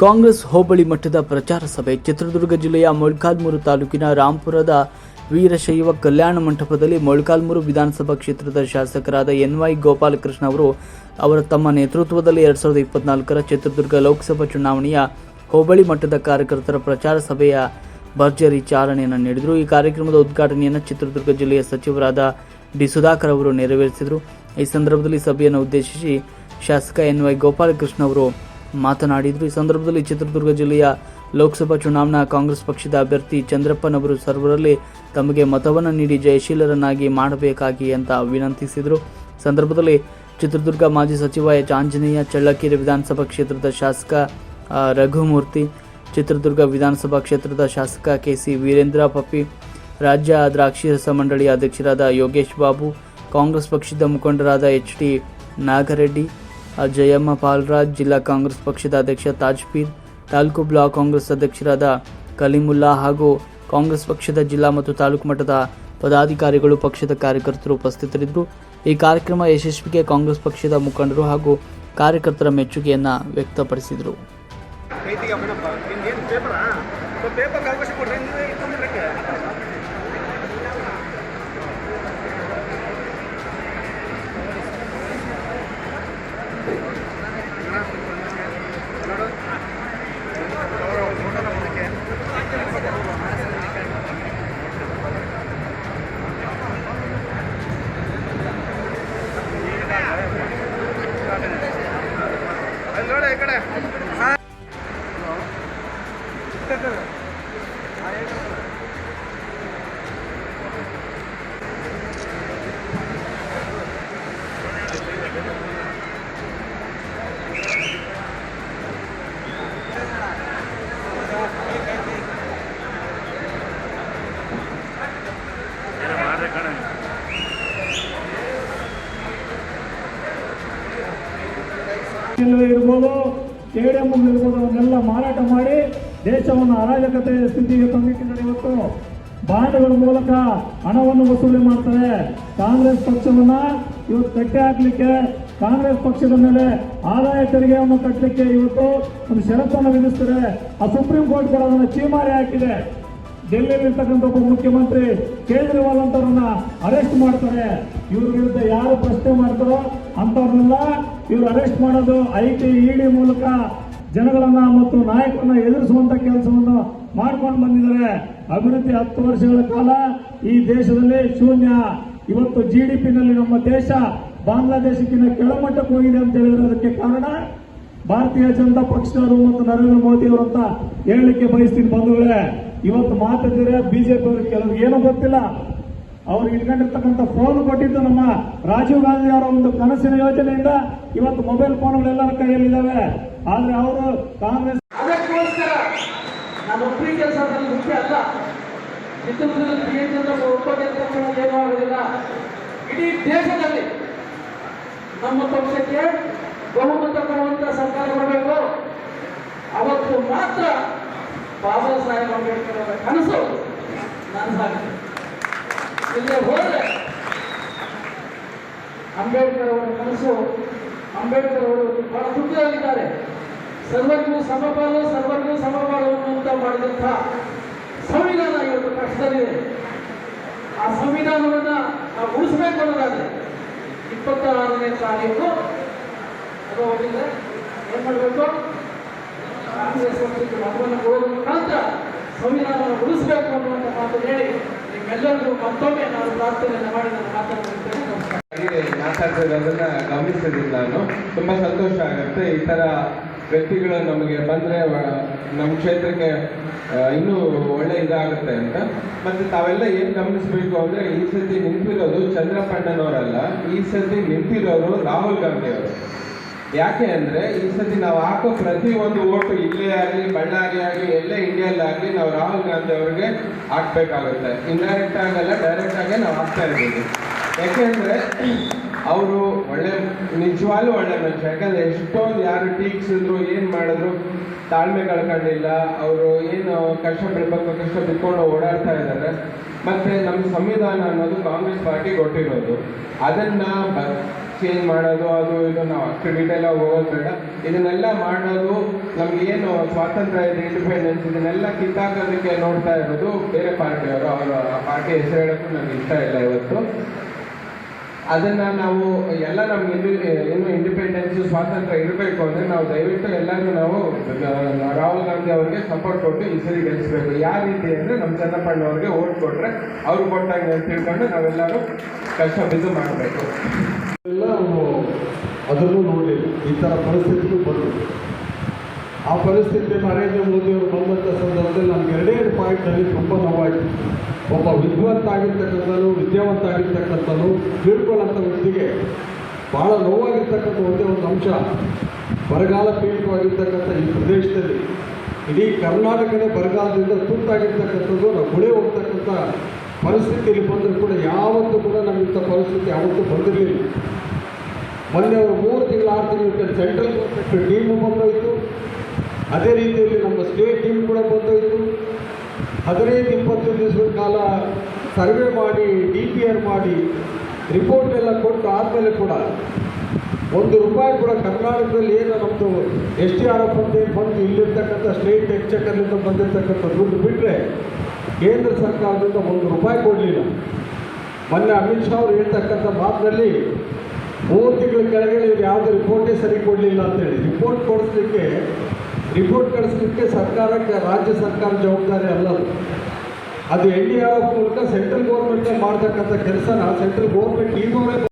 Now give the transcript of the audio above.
ಕಾಂಗ್ರೆಸ್ ಹೋಬಳಿ ಮಟ್ಟದ ಪ್ರಚಾರ ಸಭೆ ಚಿತ್ರದುರ್ಗ ಜಿಲ್ಲೆಯ ಮೊಳಕಾಲ್ಮೂರು ತಾಲೂಕಿನ ರಾಂಪುರದ ವೀರಶೈವ ಕಲ್ಯಾಣ ಮಂಟಪದಲ್ಲಿ ಮೊಳಕಾಲ್ಮೂರು ವಿಧಾನಸಭಾ ಕ್ಷೇತ್ರದ ಶಾಸಕರಾದ ಎನ್ ವೈ ಗೋಪಾಲಕೃಷ್ಣ ಅವರು ಅವರ ತಮ್ಮ ನೇತೃತ್ವದಲ್ಲಿ ಎರಡ್ ಸಾವಿರದ ಇಪ್ಪತ್ನಾಲ್ಕರ ಚಿತ್ರದುರ್ಗ ಲೋಕಸಭಾ ಚುನಾವಣೆಯ ಹೋಬಳಿ ಮಟ್ಟದ ಕಾರ್ಯಕರ್ತರ ಪ್ರಚಾರ ಸಭೆಯ ಭರ್ಜರಿ ಚಾಲನೆಯನ್ನು ನೀಡಿದರು. ಈ ಕಾರ್ಯಕ್ರಮದ ಉದ್ಘಾಟನೆಯನ್ನು ಚಿತ್ರದುರ್ಗ ಜಿಲ್ಲೆಯ ಸಚಿವರಾದ ಡಿ ಸುಧಾಕರ್ ಅವರು ನೆರವೇರಿಸಿದರು. ಈ ಸಂದರ್ಭದಲ್ಲಿ ಸಭೆಯನ್ನು ಉದ್ದೇಶಿಸಿ ಶಾಸಕ ಎನ್ ವೈ ಗೋಪಾಲಕೃಷ್ಣ ಅವರು ಮಾತನಾಡಿದರು. ಈ ಸಂದರ್ಭದಲ್ಲಿ ಚಿತ್ರದುರ್ಗ ಜಿಲ್ಲೆಯ ಲೋಕಸಭಾ ಚುನಾವಣಾ ಕಾಂಗ್ರೆಸ್ ಪಕ್ಷದ ಅಭ್ಯರ್ಥಿ ಚಂದ್ರಪ್ಪನವರು ಸರ್ವರಲ್ಲಿ ತಮಗೆ ಮತವನ್ನು ನೀಡಿ ಜಯಶೀಲರನ್ನಾಗಿ ಮಾಡಬೇಕಾಗಿ ಅಂತ ವಿನಂತಿಸಿದರು. ಸಂದರ್ಭದಲ್ಲಿ ಚಿತ್ರದುರ್ಗ ಮಾಜಿ ಸಚಿವ ಎಚ್. ಆಂಜನೇಯ, ಚಳ್ಳಕೆರೆ ವಿಧಾನಸಭಾ ಕ್ಷೇತ್ರದ ಶಾಸಕ ರಘುಮೂರ್ತಿ, ಚಿತ್ರದುರ್ಗ ವಿಧಾನಸಭಾ ಕ್ಷೇತ್ರದ ಶಾಸಕ ಕೆ. ಸಿ. ವೀರೇಂದ್ರ ಪಪ್ಪಿ, ರಾಜ್ಯ ದ್ರಾಕ್ಷಿ ರಸ ಮಂಡಳಿಯ ಅಧ್ಯಕ್ಷರಾದ ಯೋಗೇಶ್ ಬಾಬು, ಕಾಂಗ್ರೆಸ್ ಪಕ್ಷದ ಮುಖಂಡರಾದ ಎಚ್. ಟಿ. ನಾಗರೆಡ್ಡಿ ಜಯಮ್ಮ ಪಾಲ್ರಾಜ್, ಜಿಲ್ಲಾ ಕಾಂಗ್ರೆಸ್ ಪಕ್ಷದ ಅಧ್ಯಕ್ಷ ತಾಜ್ಪೀರ್, ತಾಲೂಕು ಬ್ಲಾಕ್ ಕಾಂಗ್ರೆಸ್ ಅಧ್ಯಕ್ಷರಾದ ಕಲಿಮುಲ್ಲಾ ಹಾಗೂ ಕಾಂಗ್ರೆಸ್ ಪಕ್ಷದ ಜಿಲ್ಲಾ ಮತ್ತು ತಾಲೂಕು ಮಟ್ಟದ ಪದಾಧಿಕಾರಿಗಳು, ಪಕ್ಷದ ಕಾರ್ಯಕರ್ತರು ಉಪಸ್ಥಿತರಿದ್ದರು. ಈ ಕಾರ್ಯಕ್ರಮ ಯಶಸ್ವಿಗೆ ಕಾಂಗ್ರೆಸ್ ಪಕ್ಷದ ಮುಖಂಡರು ಹಾಗೂ ಕಾರ್ಯಕರ್ತರ ಮೆಚ್ಚುಗೆಯನ್ನ ವ್ಯಕ್ತಪಡಿಸಿದರು. Gracias. ಎಲ್ಲವೇ ಇರ್ಬೋದು ಸ್ಟೇಡಿಯಂ ಇರ್ಬೋದು ಅವನ್ನೆಲ್ಲ ಮಾರಾಟ ಮಾಡಿ ದೇಶವನ್ನು ಅರಾಜಕತೆ ಸ್ಥಿತಿಗೆ ತಂದಿಟ್ಟಿದ್ದಾರೆ ಇವತ್ತು. ಬಾಂಡ್ಗಳ ಮೂಲಕ ಹಣವನ್ನು ವಸೂಲಿ ಮಾಡ್ತಾರೆ. ಕಾಂಗ್ರೆಸ್ ಪಕ್ಷವನ್ನ ಇವತ್ತು ಕಟ್ಟೆ ಹಾಕ್ಲಿಕ್ಕೆ, ಕಾಂಗ್ರೆಸ್ ಪಕ್ಷದ ಮೇಲೆ ಆದಾಯ ತೆರಿಗೆಯನ್ನು ಕಟ್ಟಲಿಕ್ಕೆ ಇವತ್ತು ಒಂದು ಷರತ್ತನ್ನು ವಿಧಿಸ್ತಾರೆ. ಆ ಸುಪ್ರೀಂ ಕೋರ್ಟ್ ಕೂಡ ಅದನ್ನು ಚೀಮಾರಿ ಹಾಕಿದೆ. ಡೆಲ್ಲಿಯಲ್ಲಿರ್ತಕ್ಕಂಥ ಒಬ್ಬ ಮುಖ್ಯಮಂತ್ರಿ ಕೇಜ್ರಿವಾಲ್ ಅಂತವ್ರನ್ನ ಅರೆಸ್ಟ್ ಮಾಡ್ತಾರೆ. ಇವ್ರ ವಿರುದ್ಧ ಯಾರು ಪ್ರಶ್ನೆ ಮಾಡ್ತಾರೋ ಅಂತವ್ರನ್ನೆಲ್ಲ ಇವ್ರು ಅರೆಸ್ಟ್ ಮಾಡೋದು ಐ ಟಿ ಇಡಿ ಮೂಲಕ ಜನಗಳನ್ನ ಮತ್ತು ನಾಯಕರನ್ನ ಎದುರಿಸುವಂತ ಕೆಲಸವನ್ನು ಮಾಡ್ಕೊಂಡು ಬಂದಿದ್ದಾರೆ. ಅಭಿವೃದ್ಧಿ ಹತ್ತು ವರ್ಷಗಳ ಕಾಲ ಈ ದೇಶದಲ್ಲಿ ಶೂನ್ಯ. ಇವತ್ತು ಜಿ ಡಿ ಪಿನಲ್ಲಿ ನಮ್ಮ ದೇಶ ಬಾಂಗ್ಲಾದೇಶಕ್ಕಿಂತ ಕೆಳಮಟ್ಟಕ್ಕೆ ಹೋಗಿದೆ ಅಂತ ಹೇಳಿದ್ರೆ ಅದಕ್ಕೆ ಕಾರಣ ಭಾರತೀಯ ಜನತಾ ಪಕ್ಷದವರು ಮತ್ತು ನರೇಂದ್ರ ಮೋದಿ ಅವರು ಅಂತ ಹೇಳಲಿಕ್ಕೆ ಬಯಸ್ತೀನಿ ಬಂಧುಗಳೇ. ಇವತ್ತು ಮಾತಾಡಿದ್ರೆ ಬಿಜೆಪಿ ಅವರಿಗೆ ಕೆಲವ್ರಿಗೆ ಏನೂ ಗೊತ್ತಿಲ್ಲ. ಅವ್ರಿಗೆ ಇಟ್ಕೊಂಡಿರ್ತಕ್ಕಂಥ ಫೋನ್ ಕೊಟ್ಟಿದ್ದು ನಮ್ಮ ರಾಜೀವ್ ಗಾಂಧಿ ಅವರ ಒಂದು ಕನಸಿನ ಯೋಜನೆಯಿಂದ ಇವತ್ತು ಮೊಬೈಲ್ ಫೋನ್ಗಳೆಲ್ಲರ ಕೈಯಲ್ಲಿದ್ದಾವೆ. ಆದ್ರೆ ಅವರು ಕಾಂಗ್ರೆಸ್ ಅದಕ್ಕೋಸ್ಕರ ನಾನು ಕೆಲಸ ಮುಖ್ಯ ಅಲ್ಲ. ಚಿತ್ರದುರ್ಗದಲ್ಲಿ ಇಡೀ ದೇಶದಲ್ಲಿ ನಮ್ಮ ಪಕ್ಷಕ್ಕೆ ಬಹುಮತ ಕೊಡುವಂತ ಸರ್ಕಾರ ಬರಬೇಕು ಅವತ್ತು ಮಾತ್ರ ಬಾಬಾ ಸಾಹೇಬ್ ಅಂಬೇಡ್ಕರ್ ಅವರ ಕನಸು ನನಸಾಗುತ್ತೆ ಇಲ್ಲೇ ಹೋದ್ರೆ ಅಂಬೇಡ್ಕರ್ ಅವರ ಕನಸು, ಅಂಬೇಡ್ಕರ್ ಅವರು ಬಹಳ ಸುದ್ದಿಯಾಗಿದ್ದಾರೆ ಸರ್ವರಿಗೂ ಸಮಪಾಲು ಸರ್ವರಿಗೂ ಸಮಪಾಲು ಅಂತ ಮಾಡಿದಂಥ ಸಂವಿಧಾನ ಇವತ್ತು ಕಷ್ಟದಲ್ಲಿದೆ ಆ ಸಂವಿಧಾನವನ್ನ ನಾವು ಉಳಿಸಬೇಕು ಅನ್ನೋದಾದ್ರೆ ಇಪ್ಪತ್ತಾರನೇ ತಾರೀಕು. ಅದು ಹೋಗಿದ್ರೆ ಏನ್ ಮಾಡಬೇಕು? ಕಾಂಗ್ರೆಸ್ ಮುಖಾಂತರ ಸಂವಿಧಾನವನ್ನು ಹೇಳಿ ನಿಮ್ಮೆಲ್ಲರಿಗೂ ಮತ್ತೊಮ್ಮೆ ನಾನು ಪ್ರಾರ್ಥನೆಯನ್ನು ಮಾಡಿ ನಾನು ಮಾತನಾಡುತ್ತೇನೆ ಮಾತಾಡ್ತಿರೋದನ್ನ ಗಮನಿಸಿದ್ದೀನಿ ನಾನು ತುಂಬಾ ಸಂತೋಷ ಆಗುತ್ತೆ. ಈ ತರ ವ್ಯಕ್ತಿಗಳು ನಮಗೆ ಬಂದ್ರೆ ನಮ್ಮ ಕ್ಷೇತ್ರಕ್ಕೆ ಇನ್ನೂ ಒಳ್ಳೆ ಇದಾಗುತ್ತೆ ಅಂತ. ಮತ್ತೆ ತಾವೆಲ್ಲ ಏನು ಗಮನಿಸಬೇಕು ಅಂದ್ರೆ, ಈ ಸತಿ ನಿಂತಿರೋದು ಚಂದ್ರಪಣ್ಣನವರಲ್ಲ. ಈ ಸತಿ ನಿಂತಿರೋರು ರಾಹುಲ್ ಗಾಂಧಿ ಅವರು. ಯಾಕೆ ಅಂದ್ರೆ ಈ ಸತಿ ನಾವು ಹಾಕೋ ಒಂದು ಓಟು ಇಲ್ಲೇ ಆಗಲಿ, ಬಳ್ಳಾರಿ ಆಗಲಿ, ಎಲ್ಲೇ ಇಂಡಿಯಲ್ಲಿ ಆಗಲಿ ನಾವು ರಾಹುಲ್ ಗಾಂಧಿ ಅವರಿಗೆ ಹಾಕ್ಬೇಕಾಗುತ್ತೆ. ಇಂಡೈರೆಕ್ಟ್ ಆಗಲ್ಲ ಆಗಿ ನಾವು ಹಾಕ್ತಾ ಇದ್ದೀವಿ ಯಾಕೆಂದ್ರೆ ಅವರು ಒಳ್ಳೆ, ನಿಜವಾಗ್ಲೂ ಒಳ್ಳೆ ಮನುಷ್ಯ. ಯಾಕಂದ್ರೆ ಎಷ್ಟೊಂದು ಯಾರು ಟೀಕ್ಸಿದ್ರು, ಏನ್ ಮಾಡಿದ್ರು ತಾಳ್ಮೆ ಕಳ್ಕೊಂಡಿಲ್ಲ ಅವರು ಏನು ಕಷ್ಟ ಬಿಡ್ಬೇಕು, ಕಷ್ಟ ಬಿಟ್ಕೊಂಡು ಓಡಾಡ್ತಾ ಇದ್ದಾರೆ. ಮತ್ತೆ ನಮ್ಮ ಸಂವಿಧಾನ ಅನ್ನೋದು ಕಾಂಗ್ರೆಸ್ ಪಾರ್ಟಿ ಕೊಟ್ಟಿರೋದು. ಅದನ್ನ ಚೇಂಜ್ ಮಾಡೋದು, ಅದು, ಇದು ನಾವು ಕ್ರೆಡಿಟ್ ಎಲ್ಲ ಹೋಗೋದ್ರಿಂದ ಇದನ್ನೆಲ್ಲ ಮಾಡೋದು ನಮ್ಗೆ ಏನು ಸ್ವಾತಂತ್ರ್ಯ ಇದೆ ಇಂಡಿಪೆಂಡೆನ್ಸ್ ಇದನ್ನೆಲ್ಲ ಕಿತ್ತಾಕೋದಕ್ಕೆ ನೋಡ್ತಾ ಇರೋದು ಬೇರೆ ಪಾರ್ಟಿಯವರು ಅವರು. ಪಾರ್ಟಿ ಹೆಸರು ಹೇಳೋಕ್ಕೂ ನನಗೆ ಇಷ್ಟ ಇಲ್ಲ ಇವತ್ತು. ಅದನ್ನ ನಾವು, ಎಲ್ಲ ಇಂಡಿ ಏನು ಇಂಡಿಪೆಂಡೆನ್ಸ್ ಸ್ವಾತಂತ್ರ್ಯ ಇರಬೇಕು ಅಂದ್ರೆ ನಾವು ದಯವಿಟ್ಟು ಎಲ್ಲರೂ ನಾವು ರಾಹುಲ್ ಗಾಂಧಿ ಅವರಿಗೆ ಸಪೋರ್ಟ್ ಕೊಟ್ಟು ಈ ಸರಿ ಗೆಲ್ಲಿಸ್ಬೇಕು ಯಾವ ರೀತಿ ಅಂದ್ರೆ ನಮ್ಮ ಚನ್ನಪ್ಪಣ್ಣ ಅವ್ರಿಗೆ ಓಟ್ ಕೊಟ್ಟರೆ ಅವ್ರು ಕೊಟ್ಟಾಗ ಅಂತ ತಿಳ್ಕೊಂಡು ನಾವೆಲ್ಲರೂ ಕಷ್ಟ ಬಿದ್ದು ಮಾಡಬೇಕು. ಅದನ್ನು ನೋಡಿ ಈ ಥರ ಪರಿಸ್ಥಿತಿಗೂ ಬಂತು ಆ ಪರಿಸ್ಥಿತಿ ನರೇಂದ್ರ ಮೋದಿಯವರು ಬಂದಂಥ ಸಂದರ್ಭದಲ್ಲಿ ನನಗೆ ಎರಡೇ ಎರಡು ಪಾಯಿಂಟಲ್ಲಿ ತುಂಬ ನೋವಾಯಿತು. ಒಬ್ಬ ವಿದ್ವಂತ ಆಗಿರ್ತಕ್ಕಂಥನು ವಿದ್ಯಾವಂತ ಆಗಿರ್ತಕ್ಕಂಥನು ತಿಳ್ಕೊಳ್ಳೋಂಥ ವ್ಯಕ್ತಿಗೆ ಭಾಳ ನೋವಾಗಿರ್ತಕ್ಕಂಥ ಒಂದೇ ಒಂದು ಅಂಶ. ಬರಗಾಲ ಪೀಡಿತವಾಗಿರ್ತಕ್ಕಂಥ ಈ ಪ್ರದೇಶದಲ್ಲಿ ಇಡೀ ಕರ್ನಾಟಕನೇ ಬರಗಾಲದಿಂದ ತುತ್ತಾಗಿರ್ತಕ್ಕಂಥದ್ದು, ನಾವು ಗುಳೆ ಹೋಗ್ತಕ್ಕಂಥ ಪರಿಸ್ಥಿತಿಯಲ್ಲಿ ಬಂದರೂ ಕೂಡ ಯಾವತ್ತೂ ಕೂಡ ನಮ್ಮಿಂಥ ಪರಿಸ್ಥಿತಿ ಯಾವತ್ತೂ ಬಂದಿರಲಿಲ್ಲ. ಮೊನ್ನೆ ಮೂರು ತಿಂಗಳು, ಆರು ತಿಂಗಳು ಸೆಂಟ್ರಲ್ ಗೌರ್ಮೆಂಟ್ ಟೀಮು ಬಂದೋಯ್ತು. ಅದೇ ರೀತಿಯಲ್ಲಿ ನಮ್ಮ ಸ್ಟೇಟ್ ಟೀಮ್ ಕೂಡ ಬಂದೋಯ್ತು. ಹದಿನೈದು, ಇಪ್ಪತ್ತು ದಿವಸಗಳ ಕಾಲ ಸರ್ವೆ ಮಾಡಿ ಡಿ ಪಿ ಆರ್ ಮಾಡಿ ರಿಪೋರ್ಟ್ ಎಲ್ಲ ಕೊಟ್ಟು ಆದಮೇಲೆ ಕೂಡ ಒಂದು ರೂಪಾಯಿ ಕೂಡ ಕರ್ನಾಟಕದಲ್ಲಿ ಏನು ನಮ್ಮದು ಎಸ್ ಟಿ ಆರ್ ಎಫ್ ಅಂತ ಏನು ಬಂದು ಇಲ್ಲಿರ್ತಕ್ಕಂಥ ಸ್ಟೇಟ್ ಎಕ್ಚಕರ್ಲಿಂದ ಬಂದಿರತಕ್ಕಂಥ ದುಡ್ಡು ಬಿಟ್ಟರೆ ಕೇಂದ್ರ ಸರ್ಕಾರದಿಂದ ಒಂದು ರೂಪಾಯಿ ಕೊಡಲಿಲ್ಲ. ಮೊನ್ನೆ ಅಮಿತ್ ಶಾ ಅವರು ಹೇಳ್ತಕ್ಕಂಥ ಮಾತಿನಲ್ಲಿ ಮೂರು ತಿಂಗಳ ಕೆಳಗಡೆ ಇವ್ರು ಯಾವುದೇ ರಿಪೋರ್ಟೇ ಸರಿ ಕೊಡಲಿಲ್ಲ ಅಂತೇಳಿ ರಿಪೋರ್ಟ್ ಕೊಡಿಸ್ಲಿಕ್ಕೆ ರಿಪೋರ್ಟ್ ಕಳಿಸ್ಲಿಕ್ಕೆ ಸರ್ಕಾರಕ್ಕೆ, ರಾಜ್ಯ ಸರ್ಕಾರ ಜವಾಬ್ದಾರಿ ಅಲ್ಲ ಅದು. ಎನ್ ಡಿ ಆರ್ ಎಫ್ ಮೂಲಕ ಸೆಂಟ್ರಲ್ ಗೌರ್ಮೆಂಟ್ ಮಾಡ್ತಕ್ಕಂಥ ಕೆಲಸನ ಸೆಂಟ್ರಲ್ ಗೌರ್ಮೆಂಟ್ ಅವರೇ